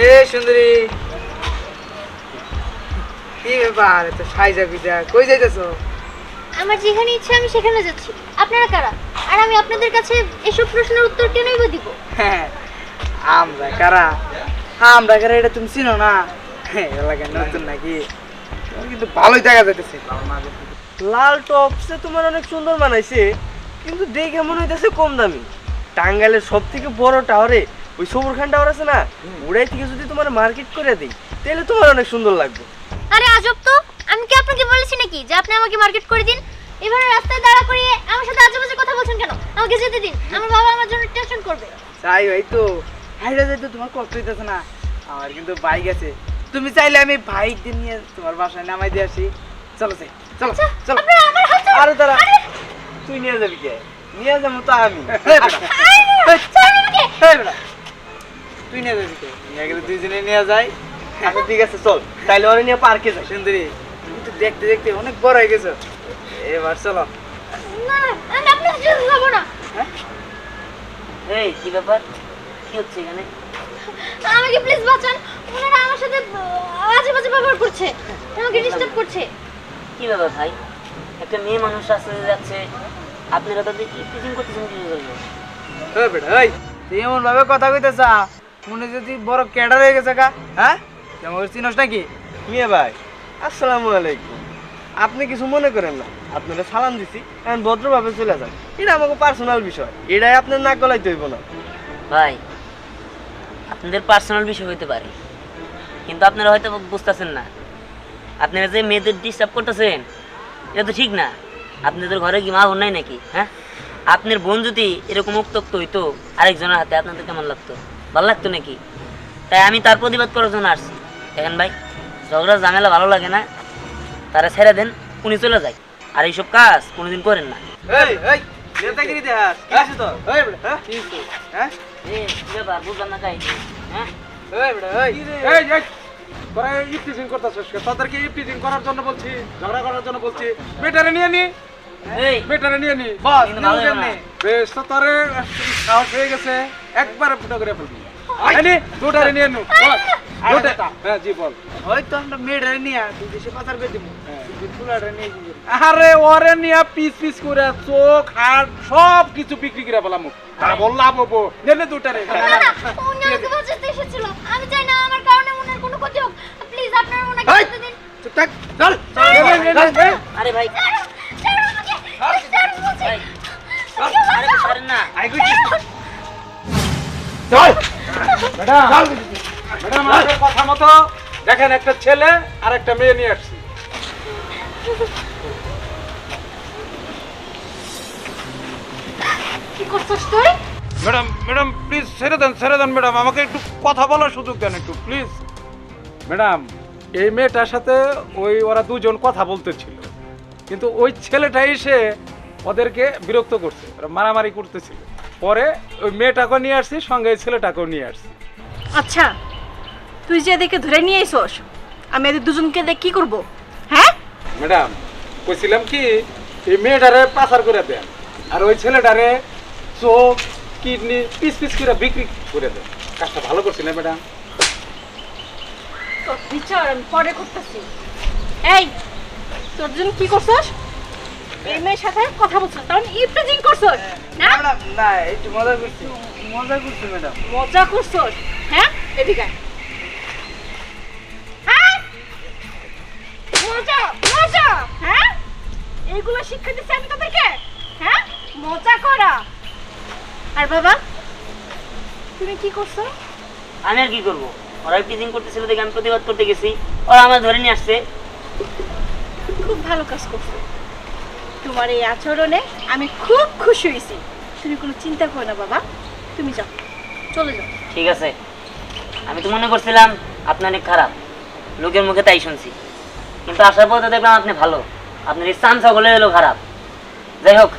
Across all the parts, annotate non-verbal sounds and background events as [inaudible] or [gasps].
এ সুন্দরী। কি ব্যাপার তো সাইজা বিজা কই যাইতেছো? আমার যেখানে ইচ্ছা আমি সেখানে যাচ্ছি। আপনারা কারা? আর আমি আপনাদের কাছে এসব প্রশ্নের উত্তর কেনই বা দিব? হ্যাঁ, আমরা কারা? আমরা কারা এটা তুমি চিনো না? হ্যাঁ, এলাকায় নতুন নাকি? তোমার কিন্তু ভালোই দেখা যাইতেছে। লাল টপসে তোমার অনেক সুন্দর বানাইছে কিন্তু দেখে মনে হইতেছে কম দামি। টাঙ্গাইলের সব থেকে বড় টাওয়ারে ওই সবুর খান টাওয়ার আছে না? ওটাই থেকে যদি তোমার মার্কেট করে দিই তাহলে তোমার অনেক সুন্দর লাগবে। আরে আজব তো! আমি কি আপনাকে বলেছি নাকি যে আপনি আমাকে মার্কেট করে দিন? এবারে রাস্তায় দাঁড়া করিয়ে আমার সাথে আজে বাজে কথা বলছেন কেন? আমাকে যেতে দিন। আমার বাবা আমার জন্য টেনশন করবে। তাই ভাই তো। হাইরা যাইতে তোমার কষ্ট হইতেছে না। আমার কিন্তু বাইক আছে। তুমি চাইলে আমি বাইক দিয়ে নিয়ে তোমার বাসায় নামাই দিয়ে আসি। চলো চাই চলো আচ্ছা চলো। আরে দাঁড়া। তুই নিয়ে যাবি কে? নিয়ে যাব তো আমি। তুই নিয়ে যাবি? নিয়ে গেলে দুইজনে নিয়ে যাই। আচ্ছা ঠিক আছে চল। তাইলে ওরে নিয়ে পার্কে যাই। সুন্দরী তুমি তো দেখতে দেখতে অনেক বড় হয়ে গেছো। এবার চলো। না না, আমি আপনার সাথে যাব না। এই কি ব্যাপার? কি হচ্ছে এখানে? আমাকে প্লিজ বাঁচান। ওনারা আমার সাথে আজে বাজে ব্যবহার করছে। আমাকে ডিস্টার্ব করছে। কি ব্যাপার ভাই? একটা মেয়ে মানুষ রাস্তাতে যাচ্ছে। আপনারা তাদের কি টিচিং করতেছেন কি জন্য এই বেটা এই তুই এমন ভাবে কথা কইতেছা। মনে যদি বড় ক্যাডার হয়ে গেছে কা হ্যাঁ? চিনস নাকি? মিয়া ভাই? আসসালামু আলাইকুম। আপনি কিছু মনে করেন না আপনারা সালাম দিছি এখন ভদ্রভাবে চলে যান। এটা আমাকে পার্সোনাল বিষয় এটাই আপনার নাক গলাইতে হইব না। ভাই আপনাদের পার্সোনাল বিষয় হইতে পারে কিন্তু আপনারা হয়তো বুঝতেছেন না। আপনারা যে মেয়েদের ডিস্টার্ব করতেছেন এটা তো ঠিক না। আপনাদের ঘরে কি মা বোন নাই নাকি হ্যাঁ? আপনার বোন যদি এরকম উত্তক্ত হইতো আরেকজনের হাতে আপনাদের কেমন লাগতো? ভালো লাগতো নাকি? তাই আমি তার প্রতিবাদ করার জন্য আসছি। দেখেন ভাই ঝগড়া ঝামেলা ভালো লাগে না। তারা ছেড়ে দেন উনি চলে যায়। আর এইসব কাজ কোনোদিন করেন না। হ্যাঁ? হ্যাঁ? বুঝলাম না হ্যাঁ? তোরা ইফটিজিং করতেছিস? ইফটিজিং করার জন্য বলছি ঝগড়া করার জন্য বলছি। নিয়ে নি। এই মেটারে নিয়ে নি। বস কিন্তু ভালো নিউ হবে না। কেমনে বেশ তো তোরে সাহস হয়ে গেছে একবারে ফুটো করে ফেলবি। আইনি দুটারে নিয়ে নু বল। আরে দুটা। হ্যাঁ জি বল। ওই তো আমরা মেয়েটারে নিয়ে তুই দেশে পাচার করে দিব। হ্যাঁ। আরে ওরে নিয়ে পিস পিস করে চোখ হাড় সব কিছু বিক্রি করে বললাম তা বললাম হব। নে নে দুটারে না। না উনি আমাকে বাঁচাতে এসেছিল। আমি চাই না আমার কারণে ওনার কোনো ক্ষতি হোক। প্লিজ আপনারা ওনাকে! যেতে দিন। চুপ থাক। চল। আরে ভাই। আরে ছাড়েন না। আই কইছি চল। ম্যাডাম কথা মতো দেখেন একটা ছেলে আর একটা মেয়ে নিয়ে আসছি। কি করছিস তুই? ম্যাডাম ম্যাডাম প্লিজ ছেড়ে দেন ছেড়ে দেন ম্যাডাম। আমাকে একটু কথা বলার সুযোগ দেন একটু প্লিজ ম্যাডাম এই মেয়েটার সাথে ওই ওরা দুজন কথা বলতেছিল। কিন্তু ওই ছেলেটা এসে ওদেরকে বিরক্ত করছে মারামারি করতেছিল। পরে ওই মেয়েটাকেও নিয়ে আসছি সঙ্গে এই ছেলেটাকেও নিয়ে আসছি। আচ্ছা তুই যে এদেরকে ধরে নিয়ে আইসস আমি এদের দুজনকে দেখ কি করব? হ্যাঁ? ম্যাডাম কইছিলাম কি এই মেয়েটারে পাচার করে দেন আর ওই ছেলেটারে চোখ কিডনি পিস পিস করে বিক্রি করে দেন। কাজটা ভালো করছি না ম্যাডাম? তোর বিচার আমি পরে করতেছি। এই তোর জন্য কি করছস? এই মেয়ের সাথে কথা বলছিস তখন না? না একটু মজা করছি। মজা করছি ম্যাডাম। মজা হ্যাঁ? এদিকে হ্যাঁ? মজা মজা! হ্যাঁ? এইগুলো শিক্ষা দিচ্ছি আমি তোদেরকে? হ্যাঁ? মজা করা। আর বাবা তুমি কি করছ? আমি আর কি করব? ওরা টিচিং করতেছিল দেখে আমি প্রতিবাদ করতে গেছি। ওরা আমার ধরে নিয়ে আসছে। খুব ভালো কাজ করছ। তোমার এই আচরণে আমি খুব খুশি হয়েছি। তুমি কোনো চিন্তা করো না বাবা। তুমি যাও। চলে যাও। ঠিক আছে। আমি তো মনে করছিলাম আপনি অনেক খারাপ। লোকের মুখে তাই শুনছি। কিন্তু আসার পর তো দেখলাম আপনি ভালো। আপনার এই চান সকলে হলো খারাপ। যাই হোক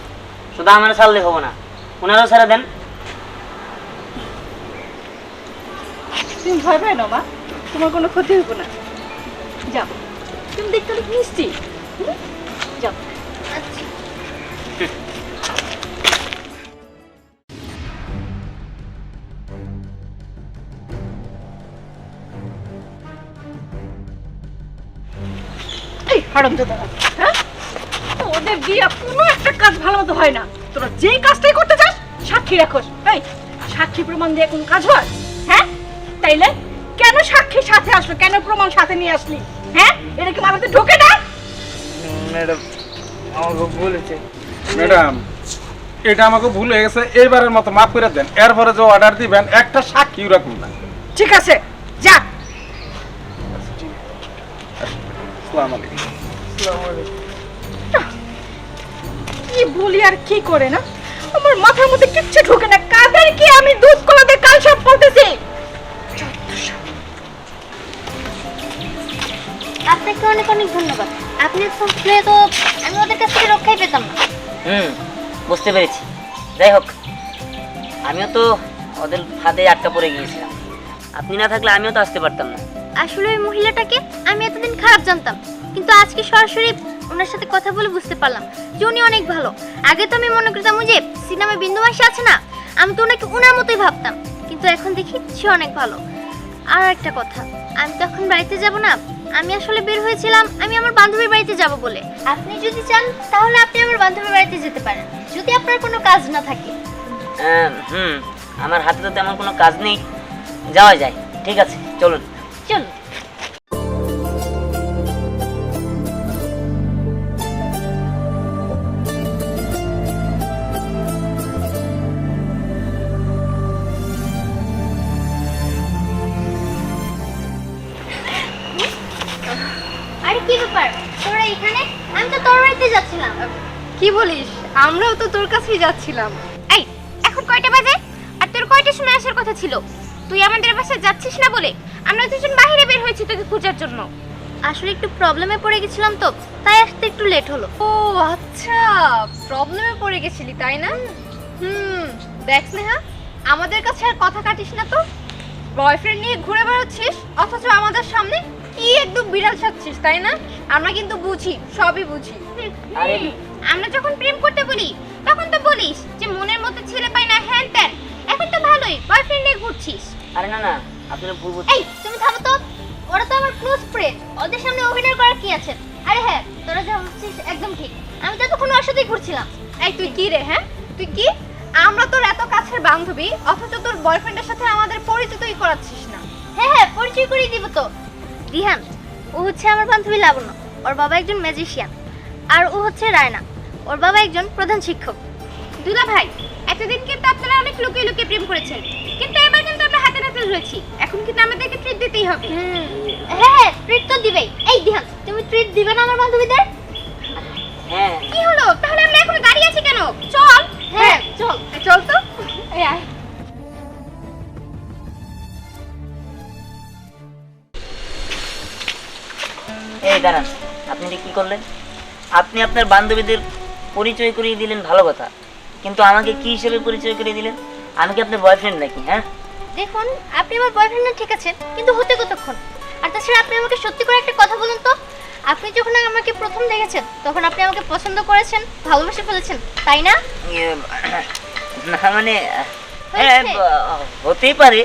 শুধু আমার ছাড়লে হব না। ওনারাও ছেড়ে দেন। তুমি ভয় পাই না মা। তোমার কোনো ক্ষতি হইব না। যাও। তুমি দেখতে অনেক মিষ্টি। যাও। হারাম দাদা। হ্যাঁ? ওদের দিয়া কোনো একটা কাজ ভালো মতো হয় না। তোরা যেই কাজটাই করতে চাস সাক্ষী রাখোস। এই সাক্ষী প্রমাণ দিয়ে কোন কাজ হয়? হ্যাঁ? তাইলে কেন সাক্ষী সাথে আসলো? কেন প্রমাণ সাথে নিয়ে আসলি? হ্যাঁ? এটা কি মাথাতে ঢোকে না? ম্যাডাম আমাকে বলেছে। ম্যাডাম এটা আমাকে ভুল হয়ে গেছে। এইবারের মতো মাফ করে দেন। এরপরে যে অর্ডার দিবেন একটা রাখুন না। ঠিক আছে যা। আসসালামু আলাইকুম। কি বলি আর কি করে না? আমার মাথার মধ্যে কিচ্ছু ঢোকে না। কাদের কি আমি দুধ কলাতে কাল সব বলতেছি? আপনাকে অনেক অনেক ধন্যবাদ। আপনি থাকলে তো আমি ওদের কাছ থেকে রক্ষাই পেতাম না। হুম বুঝতে পেরেছি। যাই হোক আমিও তো ওদের ফাঁদে আটকা পড়ে গিয়েছিলাম। আপনি না থাকলে আমিও তো আসতে পারতাম না। আসলে ওই মহিলাটাকে আমি এতদিন খারাপ জানতাম। আজকে সরাসরি ওনার সাথে কথা বলে বুঝতে পারলাম যে উনি অনেক ভালো। আগে তো আমি মনে করতাম যে সিনেমা বিন্দু মাসি আছে না আমি তো ওনাকে ওনার মতোই ভাবতাম। কিন্তু এখন দেখি সে অনেক ভালো। আর একটা কথা আমি তখন বাড়িতে যাব না আমি আসলে বের হয়েছিলাম আমি আমার বান্ধবীর বাড়িতে যাব বলে। আপনি যদি চান তাহলে আপনি আমার বান্ধবীর বাড়িতে যেতে পারেন। যদি আপনার কোনো কাজ না থাকে। হুম আমার হাতে তো তেমন কোনো কাজ নেই। যাওয়া যায়। ঠিক আছে চলুন। চলুন। আমরাও তো তোর কাছেই যাচ্ছিলাম। এই এখন কয়টা বাজে? আর তোর কয়টা সময় আসার কথা ছিল? তুই আমাদের বাসায় যাচ্ছিস না বলে? আমরা দুজন বাইরে বের হয়েছি তোকে খোঁজার জন্য। আসলে একটু প্রবলেমে পড়ে গেছিলাম তো তাই আসতে একটু লেট হলো। ও আচ্ছা প্রবলেমে পড়ে গেছিলি তাই না? হুম দেখ স্নেহা আমাদের কাছে আর কথা কাটিস না তো। বয়ফ্রেন্ড নিয়ে ঘুরে বেড়াচ্ছিস অথচ আমাদের সামনে কি একদম বিড়াল সাজছিস তাই না? আমরা কিন্তু বুঝি সবই বুঝি। আরে আমরা যখন প্রেম করতে বলি তখন তো বলিস যে মনের মতো ছেলে পাই না হ্যান ত্যান। এখন তো ভালোই বয়ফ্রেন্ড নিয়ে ঘুরছিস। আরে না না আপনারা ভুল বুঝছেন। এই তুমি থামো তো। ওরা তো আমার ক্লোজ ফ্রেন্ড ওদের সামনে অভিনয় করার কি আছে? আরে হ্যাঁ তোরা যা ভাবছিস একদম ঠিক। আমি তো ওর সাথেই ঘুরছিলাম। এই তুই কি রে হ্যাঁ? তুই কি? আমরা তোর এত কাছের বান্ধবী অথচ তোর বয়ফ্রেন্ডের সাথে আমাদের পরিচিতই করাচ্ছিস না। হ্যাঁ হ্যাঁ পরিচয় করিয়ে দিব তো। রিহান ও হচ্ছে আমার বান্ধবী লাবণ্য। ওর বাবা একজন ম্যাজিশিয়ান আর ও হচ্ছে রায়না। ওর বাবা একজন প্রধান শিক্ষক। দুলা ভাই এতদিন কিন্তু আপনারা অনেক লুকিয়ে লুকিয়ে প্রেম করেছেন। কিন্তু এবার কিন্তু আমরা হাতে নাতে ধরেছি এখন কিন্তু আমাদেরকে ট্রিট দিতেই হবে। হ্যাঁ হ্যাঁ ট্রিট তো দিবেই। এই দিহান তুমি ট্রিট দিবে না আমার বান্ধবীদের? হ্যাঁ। কি হলো? তাহলে আমরা এখন দাঁড়িয়ে আছি কেন? চল। হ্যাঁ চল। চল তো। এই আয়। এই দাঁড়ান। আপনি কি করলেন? আপনি আপনার বান্ধবীদের পরিচয় করিয়ে দিলেন ভালো কথা। কিন্তু আমাকে কি হিসেবে পরিচয় করিয়ে দিলেন? আমি কি আপনার বয়ফ্রেন্ড নাকি হ্যাঁ? দেখুন আপনি আমার বয়ফ্রেন্ড ঠিক আছে কিন্তু হতে কতক্ষণ? আর তাছাড়া আপনি আমাকে সত্যি করে একটা কথা বলুন তো। আপনি যখন আমাকে প্রথম দেখেছেন তখন আপনি আমাকে পছন্দ করেছেন ভালোবেসে ফেলেছেন তাই না? ইয়ে, না মানে হ্যাঁ? হতেই পারে।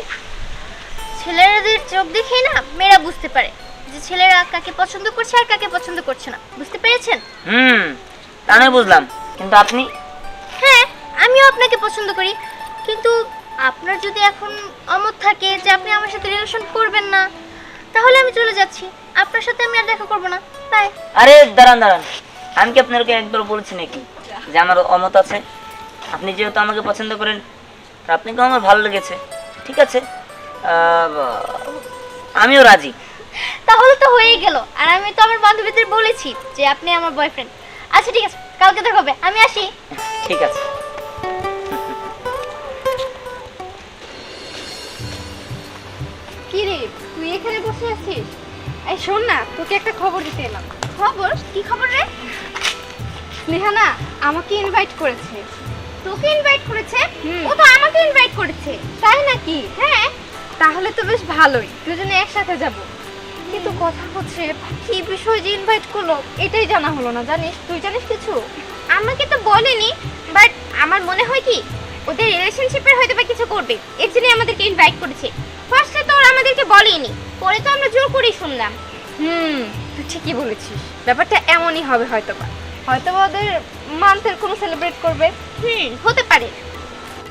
ছেলেদের চোখ দেখেই না মেয়েরা বুঝতে পারে যে ছেলেরা কাকে পছন্দ করছে আর কাকে পছন্দ করছে না। বুঝতে পেরেছেন? হুম। তা নয় বুঝলাম। কিন্তু আপনি? হ্যাঁ আমিও আপনাকে পছন্দ করি। কিন্তু আপনার যদি এখন অমত থাকে যে আপনি আমার সাথে রিলেশন করবেন না তাহলে আমি চলে যাচ্ছি। আপনার সাথে আমি আর দেখা করব না। বাই আরে দাঁড়ান দাঁড়ান। আমি কি আপনাকে একবার বলেছি নাকি যে আমার অমত আছে? আপনি যেহেতু আমাকে পছন্দ করেন আর আপনাকেও আমার ভালো লেগেছে। ঠিক আছে? আমিও রাজি। তাহলে তো হয়েই গেল। আর আমি তো আমার বান্ধবীদের বলেছি যে আপনি আমার বয়ফ্রেন্ড আচ্ছা ঠিক আছে কালকে দেখা হবে আমি আসি। ঠিক আছে। কি রে তুই এখানে বসে আছিস? এই শোন না তোকে একটা খবর দিতে এলাম। খবর? কি খবর রে? স্নেহা না আমাকে ইনভাইট করেছে। তোকে ইনভাইট করেছে? হুম। ও তো আমাকে ইনভাইট করেছে। তাই নাকি? হ্যাঁ তাহলে তো বেশ ভালোই। দুজনে একসাথে যাব। কিন্তু কথা হচ্ছে কি বিষয় যে ইনভাইট করল এটাই জানা হলো না জানিস? তুই জানিস কিছু? আমাকে তো বলেনি বাট আমার মনে হয় কি ওদের রিলেশনশিপের হয়তো বা কিছু করবে। এর জন্যই আমাদেরকে ইনভাইট করেছে। ফার্স্টে তো ওরা আমাদেরকে বলেনি পরে তো আমরা জোর করেই শুনলাম। হুম তুই ঠিকই বলেছিস। ব্যাপারটা এমনই হবে হয়তো বা হয়তো বা ওদের মান্থের কোনো সেলিব্রেট করবে। হুম হতে পারে।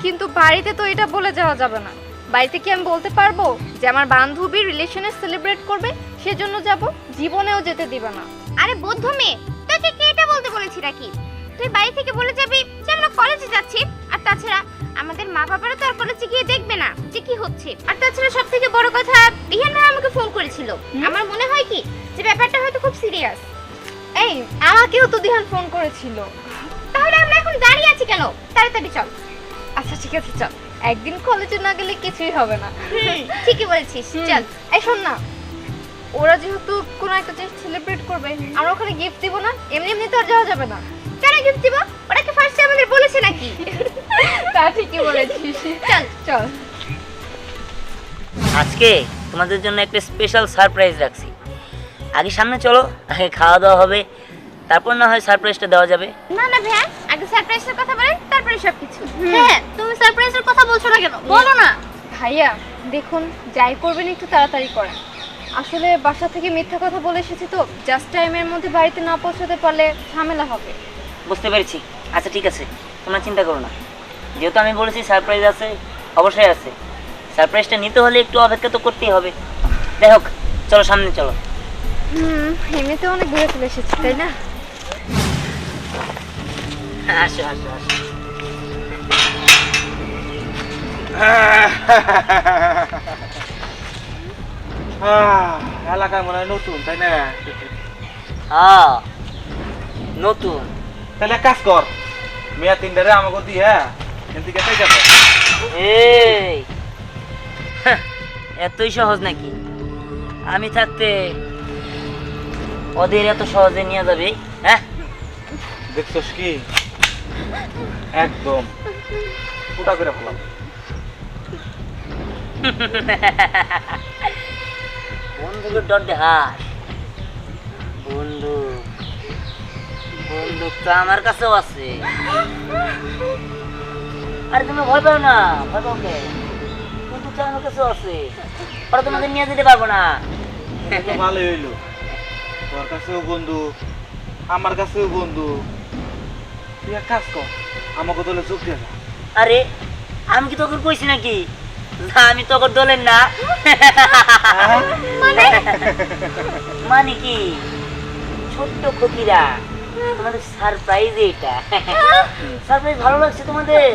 কিন্তু বাড়িতে তো এটা বলে যাওয়া যাবে না। বাড়িতে কি আমি বলতে পারব যে আমার বান্ধবীর রিলেশনে সেলিব্রেট করবে? সেজন্য যাব জীবনেও যেতে দিবে না। আরে বৌদ্ধ মেয়ে তোকে কে এটা বলতে বলেছি নাকি? তুই বাড়ি থেকে বলে যাবি যে আমরা কলেজে যাচ্ছি আর তাছাড়া আমাদের মা বাবারা তো আর কলেজে গিয়ে দেখবে না যে কি হচ্ছে। আর তাছাড়া সব থেকে বড় কথা রিহান ভাই আমাকে ফোন করেছিল। আমার মনে হয় কি যে ব্যাপারটা হয়তো খুব সিরিয়াস এই আমাকেও তো দিহান ফোন করেছিল। তাহলে আমরা এখন দাঁড়িয়ে আছি কেন? তাড়াতাড়ি চল। আচ্ছা ঠিক আছে চল। একদিন কলেজে না গেলে কিছুই হবে না। ঠিকই বলেছিস চল। এই শোন না ওরা যেহেতু কোনো একটা জিনিস সেলিব্রেট করবে আমরা ওখানে গিফট দিব না এমনি এমনি তো আর যাওয়া যাবে না। কেন গিফট দিব? ওটাকে ফার্স্টে আমাদের বলেছে নাকি? তা ঠিকই বলেছিস। চল। চল। আজকে তোমাদের জন্য একটা স্পেশাল সারপ্রাইজ রাখছি। আগে সামনে চলো আগে খাওয়া দাওয়া হবে তারপর না হয় সারপ্রাইজটা দেওয়া যাবে। না না ভাইয়া আগে সারপ্রাইজের কথা বলেন তারপরে সবকিছু। হ্যাঁ তুমি সারপ্রাইজের কথা বলছো না কেন? বলো না। ভাইয়া দেখুন যাই করবেন একটু তাড়াতাড়ি করেন আসলে বাসা থেকে মিথ্যা কথা বলে এসেছি তো জাস্ট টাইমের মধ্যে বাড়িতে না পৌঁছাতে পারলে ঝামেলা হবে। বুঝতে পেরেছি। আচ্ছা ঠিক আছে। তোমরা চিন্তা করো না। যেহেতু আমি বলেছি সারপ্রাইজ আছে অবশ্যই আছে। সারপ্রাইজটা নিতে হলে একটু অপেক্ষা তো করতেই হবে। যাই হোক চলো সামনে চলো। হুম এমনিতে অনেক ঘুরে চলে এসেছি তাই না? আসো আসো আসো। এলাকায় মনে হয় নতুন তাই না? হ্যাঁ নতুন। তাহলে কাজ কর মেয়া তিনটারে আমাকে দিয়ে এদিকে তাই যাব। এই! হ্যাঁ, এতই সহজ নাকি? আমি থাকতে ওদের এত সহজে নিয়ে যাবে হ্যাঁ? দেখছস কি? একদম। ফুটা করে ফেলাম। বন্ধুকে ডর হাস। বন্ধু বন্দুক তো আমার কাছেও আছে। আরে তুমি ভয় পাও না ভয় পাও কে? বন্দুক তো আমার কাছেও আছে। ওরা তোমাদের নিয়ে যেতে পারব না। তো ভালোই হইল। তোর কাছেও বন্ধু আমার কাছেও বন্ধু তুই এক কাজ কর আমাকে দলে যোগ দিয়ে আরে আমি কি তোকে কইছি নাকি? আমি তোকে দলের না। মানে? কি? ছোট্ট খকিরা। তোমাদের সারপ্রাইজ এটা। সারপ্রাইজ ভালো লাগছে তোমাদের?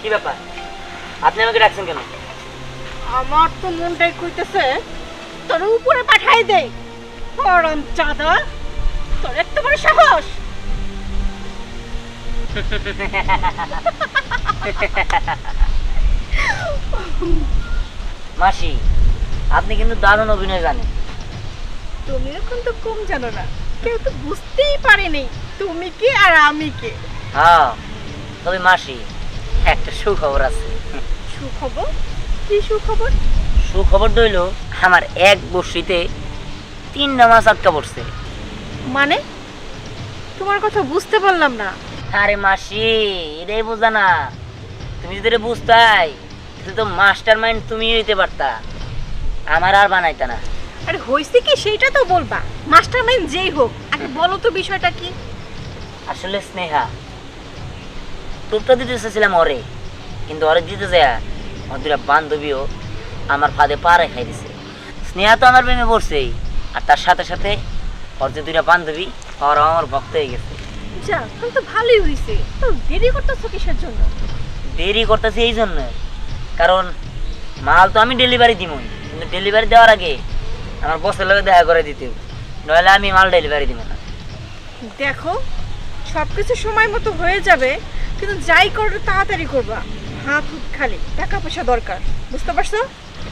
কি ব্যাপার? আপনি আমাকে ডাকছেন কেন? আমার তো মনটাই কইতেছে তোর উপরে পাঠাই দে। পরম চাঁদা তোর এত বড় সাহস। মাসি আপনি কিন্তু দারুণ অভিনয় জানেন। তুমি এখন তো কম জানো না কেউ তো বুঝতেই পারেনি তুমি কি আর আমি কে। হ্যাঁ তবে মাসি একটা সুখবর আছে। সুখবর? কি সুখবর? সুখবর দইল আমার এক বর্ষিতে তিনটা মাছ আটকা পড়ছে। মানে? তোমার কথা বুঝতে পারলাম না। আরে মাসি এটাই বোঝা না। তুমি যদি বুঝতাই তো মাস্টার মাইন্ড তুমি হইতে পারতা। আমার আর বানাইতা না। আরে হয়েছে কি সেইটা তো বলবা। মাস্টার মাইন্ড যেই হোক আগে বলো তো বিষয়টা কি? আসলে স্নেহা টুকটা দিতে এসেছিলাম ওরে কিন্তু ওরে দিতে যায় আমার দুটা বান্ধবীও আমার ফাঁদে পা রেখাই দিছে। স্নেহা তো আমার প্রেমে পড়ছেই আর তার সাথে সাথে ওর যে দুইটা বান্ধবী ওরাও আমার ভক্ত হয়ে গেছে। যা তো ভালোই তো দেরি করতেছো কিসের জন্য? দেরি করতেছি এই জন্য। কারণ মাল তো আমি ডেলিভারি কিন্তু ডেলিভারি দেওয়ার আগে আমার বসের দেখা করে দিতে নইলে আমি মাল ডেলিভারি দিব না। দেখো সবকিছু সময় মতো হয়ে যাবে কিন্তু যাই তাড়াতাড়ি করবা। হাত হুত খালি টাকা পয়সা দরকার বুঝতে পারছ?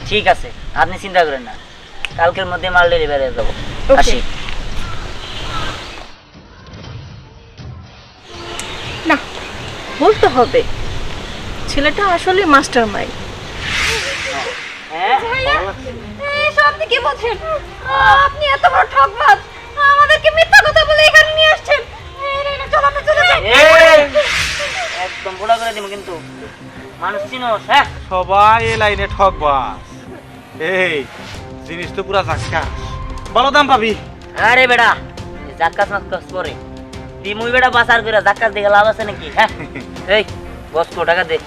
ঠিক আছে আপনি চিন্তা করেন না। কালকের মধ্যে মাল ডেলিভারি দেবো। আসি। না বলতে হবে। ছেলেটা আসলে মাস্টার মাইন্ড। হ্যাঁ আপনি কি বলছেন? আপনি এত বড় ঠকবাজ। আমাদেরকে মিথ্যা কথা বলে এখানে নিয়ে আসছেন। এই, এই, এই, চলো আমরা চলে যাই। একদম পুরো করে দিব কিন্তু। মানুষ চিনোস হ্যাঁ? সবাই এই লাইনে এই জিনিস তো পুরা জাক্কাস ভালো দাম পাবি। আরে বেড়া জাক্কাস মাক্কাস করে তুই মুই বেটা বাসার করে জাক্কাস দেখে লাভ আছে নাকি? হ্যাঁ? [laughs] এই বস কো টাকা দে।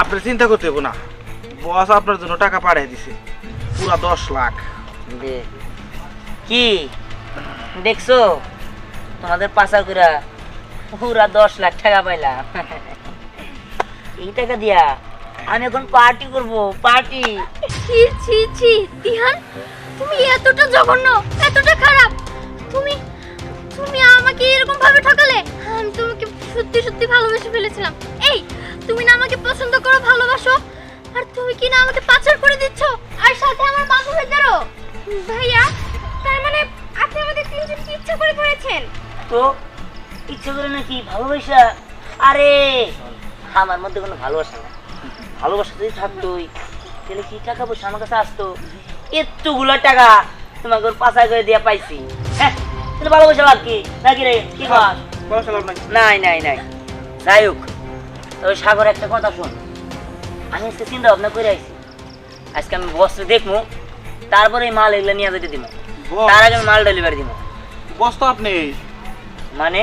আপনি চিন্তা করতে হব না। বস আপনার জন্য টাকা পাঠিয়ে দিছে। পুরা দশ লাখ। দে। কি? দেখছ? তোমাদের পাচার করে পুরা দশ লাখ টাকা পাইলাম। [laughs] এই টাকা দিয়া আমি এখন পার্টি করব পার্টি ছি ছি ছি দিহান তুমি এতটা জঘন্য এতটা খারাপ। তুমি তুমি আমাকে এরকম ভাবে ঠকালে? আমি তোমাকে সত্যি সত্যি ভালোবেসে ফেলেছিলাম। এই, তুমি না আমাকে পছন্দ করো, ভালোবাসো। আর তুমি কি না আমাকে পাচার করে দিচ্ছ? আর সাথে আমার বান্ধবীদেরও ভাইয়া, তার মানে আপনি আমাদের তিনজনকে ইচ্ছা করে করেছেন? তো, ইচ্ছে করে নাকি ভালোবাসা? আরে, আমার মধ্যে কোনো ভালোবাসা না। ভালোবাসা যদি থাকতোই, তাহলে কি টাকা পয়সা আমার কাছে আসতো? এতগুলো টাকা তোমাকে পাচার করে দিয়ে পাইছি। হ্যাঁ তাহলে ভালোবাসা লাভ কি? নাকি রে? কি লাভ নাই। নাই নাই নাই। যাই হোক তবে সাগর একটা কথা শোন। আমি আজকে চিন্তা ভাবনা করে আইছি। আজকে আমি বস্ত্র দেখব তারপরে এই মাল এগুলো নিয়ে যেতে দিব তার আগে আমি মাল ডেলিভারি দিব বস তো আপনি। মানে?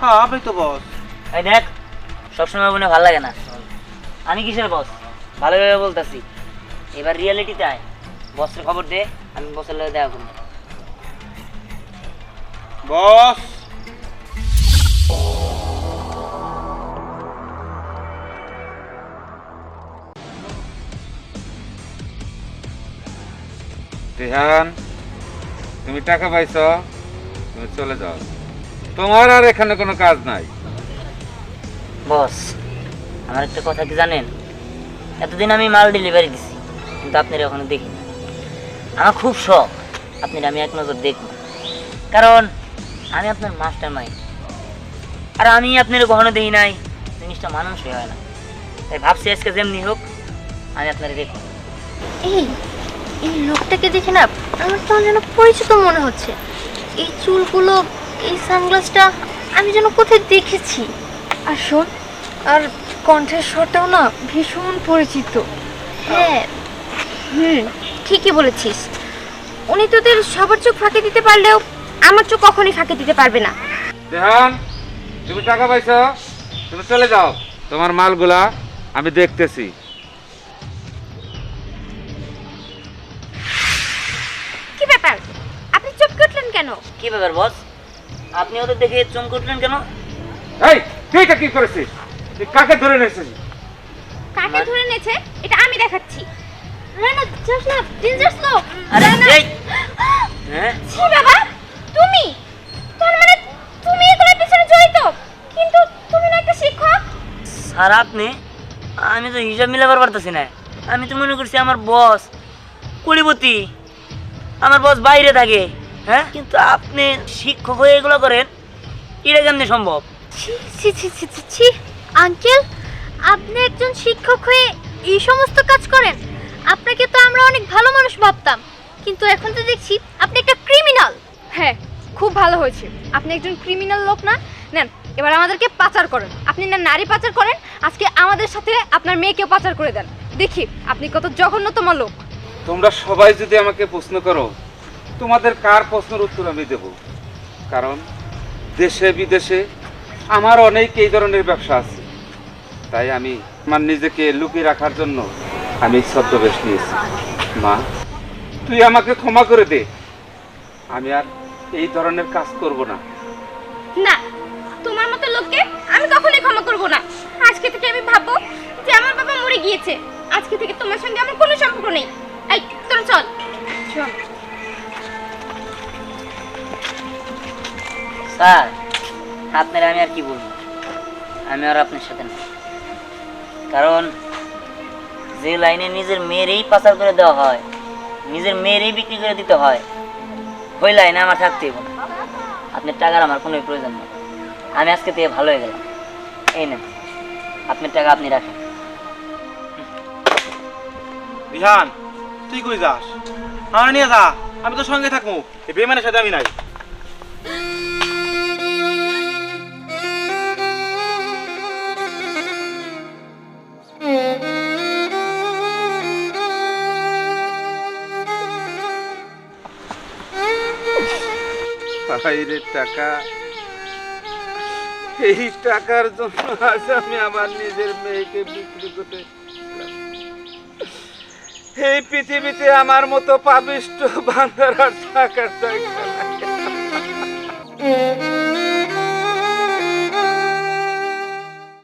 হ্যাঁ আপনি তো বস। এই দেখ সবসময় মনে ভালো লাগে না। আমি কিসের বস? ভালোভাবে বলতেছি। এবার রিয়েলিটিতে আয়। বসের খবর দে আমি বসের লোক দেখা করব। বস। রেহান, তুমি টাকা পাইছ, তুমি চলে যাও। তোমার আর এখানে কোনো কাজ নাই। বস, আমার একটা কথা কি জানেন? এতদিন আমি মাল ডেলিভারি দিছি, কিন্তু আপনার এখনও দেখিনি আমার খুব শখ, আপনার আমি এক নজর দেখব কারণ আমি আপনার মাস্টার মাইন্ড আর আমি আপনার কখনো দেখি নাই। জিনিসটা মানুষই হয় না। তাই ভাবছি আজকে যেমনি হোক আমি আপনার দেখব এই এই লোকটাকে দেখে না আমার কেমন যেন পরিচিত মনে হচ্ছে। এই চুলগুলো এই সানগ্লাসটা আমি যেন কোথায় দেখেছি। আর শোন আর কণ্ঠের স্বরটাও না ভীষণ পরিচিত। হ্যাঁ। হুম। ঠিকই বলেছিস। উনি তোদের সবার চোখ ফাঁকি দিতে পারলেও আমার চোখ কখনই ফাঁকি দিতে পারবে না। তুমি টাকা পাইছ? তুমি চলে যাও। তোমার মালগুলা আমি দেখতেছি। কি ব্যাপার? আপনি চুপ উঠলেন কেন? কি ব্যাপার বস? আপনি ওদের দেখে চমকে উঠলেন কেন? এই তুই এটা কি করেছিস? তুই কাকে ধরে নিয়েছিস কাকে ধরে নেছে এটা আমি দেখাচ্ছি। রানা যাস না ডেঞ্জারাস লোক! আরে এই [gasps] হ্যাঁ? ছি বাবা! তুমি? তার মানে তুমি এগুলোর পিছনে জড়িত? কিন্তু তুমি না একটা শিক্ষক? স্যার আপনি? আমি তো হিসাব মিলাবার পারতেছি না। আমি তো মনে করছি আমার বস কুড়িপতি। আমার বস বাইরে থাকে হ্যাঁ? কিন্তু আপনি শিক্ষক হয়ে এগুলো করেন এটা কেমনি সম্ভব? ছি ছি ছি ছি ছি ছি। আঙ্কেল আপনি একজন শিক্ষক হয়ে এই সমস্ত কাজ করেন। আপনাকে তো আমরা অনেক ভালো মানুষ ভাবতাম। কিন্তু এখন তো দেখছি আপনি একটা হ্যাঁ খুব ভালো হয়েছে। আপনি একজন ক্রিমিনাল লোক না। নেন, এবার আমাদেরকে পাচার করেন। আপনি না নারী পাচার করেন, আজকে আমাদের সাথে আপনার মেয়েকেও পাচার করে দেন। দেখি, আপনি কত জঘন্যতম লোক। তোমরা সবাই যদি আমাকে প্রশ্ন করো, তোমাদের কার প্রশ্নের উত্তর আমি দেব? কারণ দেশে বিদেশে আমার অনেক এই ধরনের ব্যবসা আছে। তাই আমি আমার নিজেকে লুকিয়ে রাখার জন্য আমি ছদ্মবেশ নিয়েছি। মা, তুই আমাকে ক্ষমা করে দে। আমি আর এই ধরনের কাজ করব না। না তোমার মতো লোককে আমি কখনোই ক্ষমা করব না। আজকে থেকে আমি ভাববো যে আমার বাবা মরে গিয়েছে। আজকে থেকে তোমার সঙ্গে আমার কোনো সম্পর্ক নেই। এই তোর চল। চল। স্যার আপনারা আমি আর কি বলব? আমি আর আপনার সাথে না। কারণ যে লাইনে নিজের মেয়েরই পাচার করে দেওয়া হয় নিজের মেয়েরই বিক্রি করে দিতে হয় ওই লাইনে আমার থাকতেই না। আপনার টাকার আমার কোনো প্রয়োজন নেই। আমি আজকে দিয়ে ভালো হয়ে গেলাম। এই না আপনার টাকা আপনি রাখেন। বিহান, তুই কই যাস? নিয়ে যা, আমি তো সঙ্গে থাকব। বেমানের সাথে আমি নাই। হাইরে টাকা এই টাকার জন্য আমি আমার নিজের মেয়েকে বিক্রি করতে এই পৃথিবীতে আমার মতো পাবিষ্ট বান্দার আর নাই।